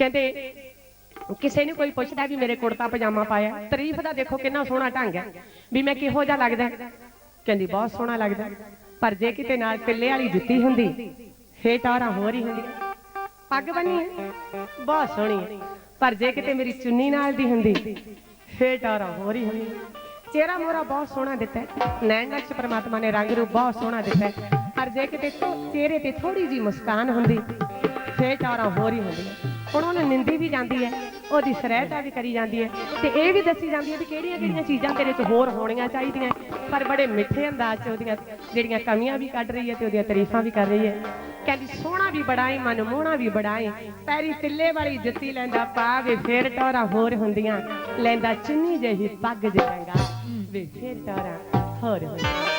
ਕਹਿੰਦੇ, ਕਿਸੇ ਨੂੰ ਕੋਈ ਪੁੱਛਦਾ ਵੀ ਮੇਰੇ ਕੁੜਤਾ ਪਜਾਮਾ ਪਾਇਆ ਤਾਰੀਫ ਦਾ ਦੇਖੋ ਕਿੰਨਾ ਸੋਹਣਾ ਢੰਗ ਹੈ। ਵੀ ਮੈਂ ਕਿਹੋ ਜਿਹਾ ਲੱਗਦਾ ਕਹਿੰਦੀ, ਬਹੁਤ ਸੋਹਣਾ ਲੱਗਦਾ ਪਰ ਜੇ ਕਿਤੇ ਨਾਲ ਪਿੱਲੇ ਵਾਲੀ ਜੁੱਤੀ ਹੁੰਦੀ ਫੇ ਟਾਰਾਂ ਹੋਰ ਹੀ ਹੁੰਦੀ ਪੱਗ ਬੰਨੀ ਬਹੁਤ ਸੋਹਣੀ ਹੈ। ਪਰ ਜੇ ਕਿਤੇ ਮੇਰੀ ਚੁੰਨੀ ਨਾਲ ਦੀ ਹੁੰਦੀ ਫੇ ਟਾਰਾਂ ਹੋਰ ਹੀ ਹੁੰਦੀ ਚਿਹਰਾ ਮੋਰਾ ਬਹੁਤ ਸੋਹਣਾ ਦਿੱਤਾ ਹੈ। ਨੈਣ ਨਕਸ਼ ਪ੍ਰਮਾਤਮਾ ਨੇ ਰੰਗ ਰੂਪ ਬਹੁਤ ਸੋਹਣਾ ਦਿੱਤਾ ਪਰ ਜੇ ਕਿਤੇ ਚਿਹਰੇ ਤੇ ਥੋੜੀ ਜੀ ਮੁਸਕਾਨ ਹੁੰਦੀ ਫੇ ਟਾਰਾਂ ਹੋਰ ਹੀ ਹੁੰਦੀਆਂ। ਹੁਣ ਉਹਨੂੰ ਨਿੰਦੀ ਵੀ ਜਾਂਦੀ ਹੈ, ਉਹਦੀ ਸਰਾਹਤਾ ਵੀ ਕਰੀ ਜਾਂਦੀ ਹੈ ਤੇ ਇਹ ਵੀ ਦੱਸੀ ਜਾਂਦੀ ਹੈ ਵੀ ਕਿਹੜੀਆਂ ਕਿਹੜੀਆਂ ਚੀਜ਼ਾਂ ਤੇਰੇ 'ਚ ਹੋਰ ਹੋਣੀਆਂ ਚਾਹੀਦੀਆਂ, ਪਰ ਬੜੇ ਮਿੱਠੇ ਅੰਦਾਜ਼ 'ਚ ਉਹਦੀਆਂ ਜਿਹੜੀਆਂ ਕਮੀਆਂ ਵੀ ਕੱਢ ਰਹੀ ਹੈ ਤੇ ਉਹਦੀਆਂ ਤਾਰੀਫਾਂ ਵੀ ਕਰ ਰਹੀ ਹੈ। ਕਹਿੰਦੀ, ਸੋਹਣਾ ਵੀ ਬੜਾਈ ਮਨ ਮੋਹਣਾ ਵੀ ਬੜਾਈ ਪੈਰੀ ਤਿੱਲੇ ਵਾਲੀ ਜੁੱਤੀ ਲੈਂਦਾ ਪਾ ਵੇ, ਫੇਰ ਟੋਰਾ ਹੋਰ ਹੁੰਦੀਆਂ, ਲੈਂਦਾ ਚੁੰਨੀ ਜਿਹੀ ਪੱਗ ਜਰੰਗਾ ਵੇ, ਫੇਰ ਟੋਰਾ ਹੋਰ ਹੁੰਦੀਆਂ।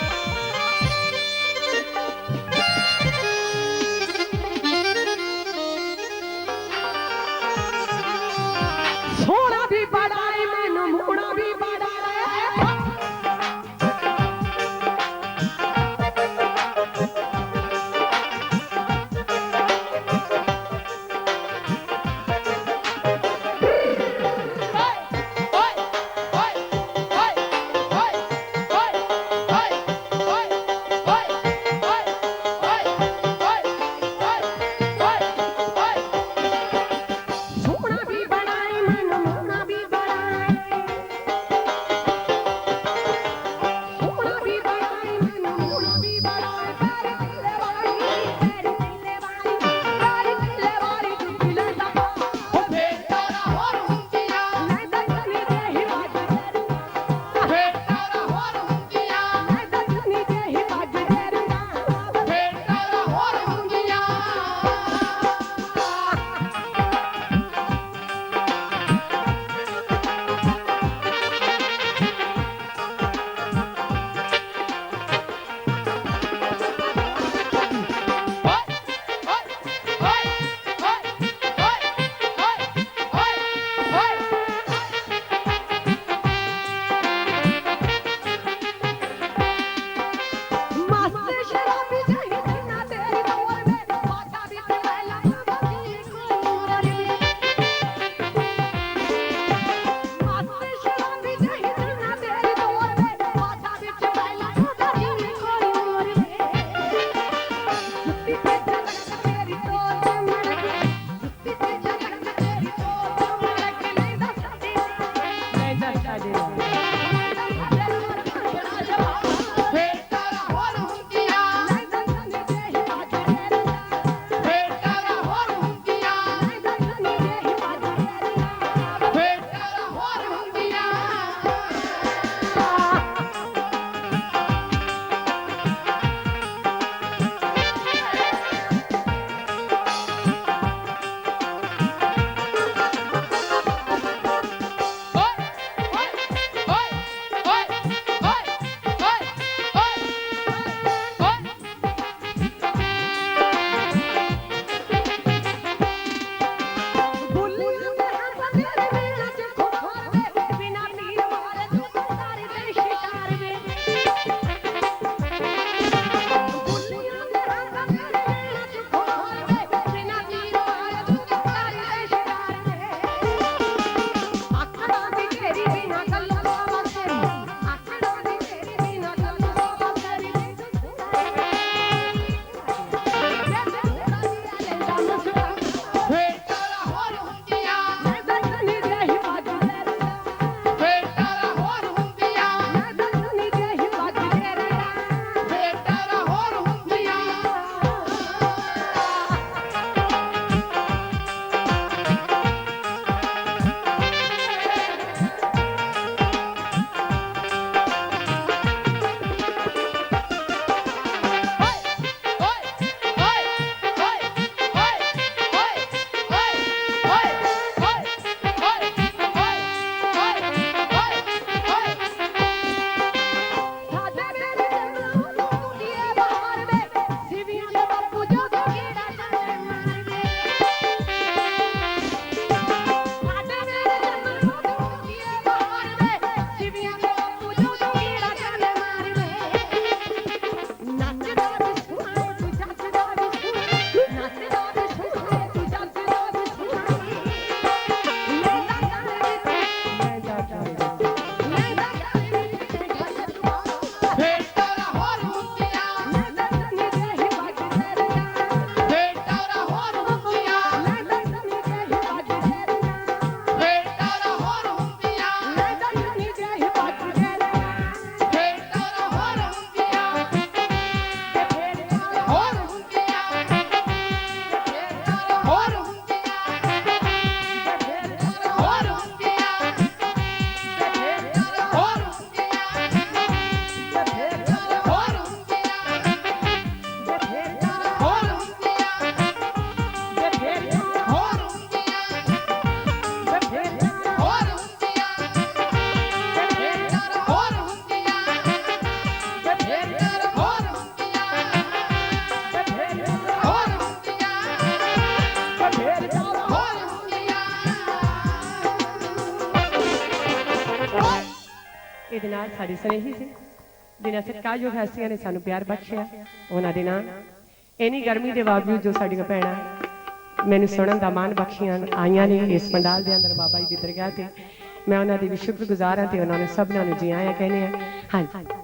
Hor! ਇਹਦੇ ਨਾਲ ਸਾਡੀ ਸਨੇਹੀ ਸੀ। ਜਿਨ੍ਹਾਂ ਸਤਿਕਾਰਯੋਗ ਹਸਤੀਆਂ ਨੇ ਸਾਨੂੰ ਪਿਆਰ ਬਖਸ਼ਿਆ। ਉਹਨਾਂ ਦੇ ਨਾਲ ਇਨੀ ਗਰਮੀ ਦੇ ਬਾਵਜੂਦ ਜੋ ਸਾਡੀਆਂ ਭੈਣਾਂ ਮੈਨੂੰ ਸੁਣਨ ਦਾ ਮਾਣ ਬਖਸ਼ੀਆਂ ਆਈਆਂ ਨੇ ਇਸ ਪੰਡਾਲ ਦੇ ਅੰਦਰ ਬਾਬਾ ਜੀ ਦੀ ਦਰਗਾਹ ਤੇ। ਮੈਂ ਉਹਨਾਂ ਦੀ ਵੀ ਸ਼ੁਕਰਗੁਜ਼ਾਰ ਹਾਂ ਤੇ ਉਹਨਾਂ ਨੂੰ ਸਭਨਾਂ ਨੂੰ ਜੀ ਆਇਆਂ ਕਹਿੰਦੇ ਆ ਹਾਂਜੀ।